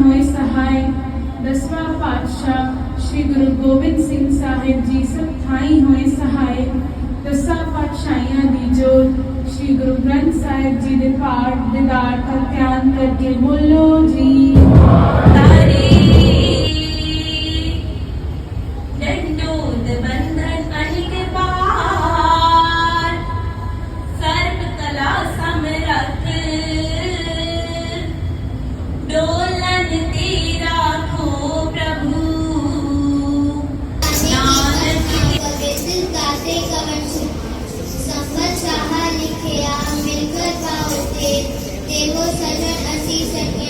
ਹੋਏ ਸਹਾਈ, ਦਸਵਾਂ ਪਾਤਸ਼ਾਹ ਸ੍ਰੀ ਗੁਰੂ ਗੋਬਿੰਦ ਸਿੰਘ ਸਾਹਿਬ ਜੀ ਸਭ ਥਾਈ ਹੋਏ ਸਹਾਈ, ਦਸਾਂ ਪਾਤਸ਼ਾਹਾਂ ਦੀ ਜੋਤ ਸ੍ਰੀ ਗੁਰੂ ਗ੍ਰੰਥ ਸਾਹਿਬ ਜੀ ਦੇ ਪਾਠ, ਦਿਦਾਰ ਦਾ ਧਿਆਨ ਕਰਕੇ ਬੋਲੋ ਜੀ। ਵਾਹਿਗੁਰੂ Amen.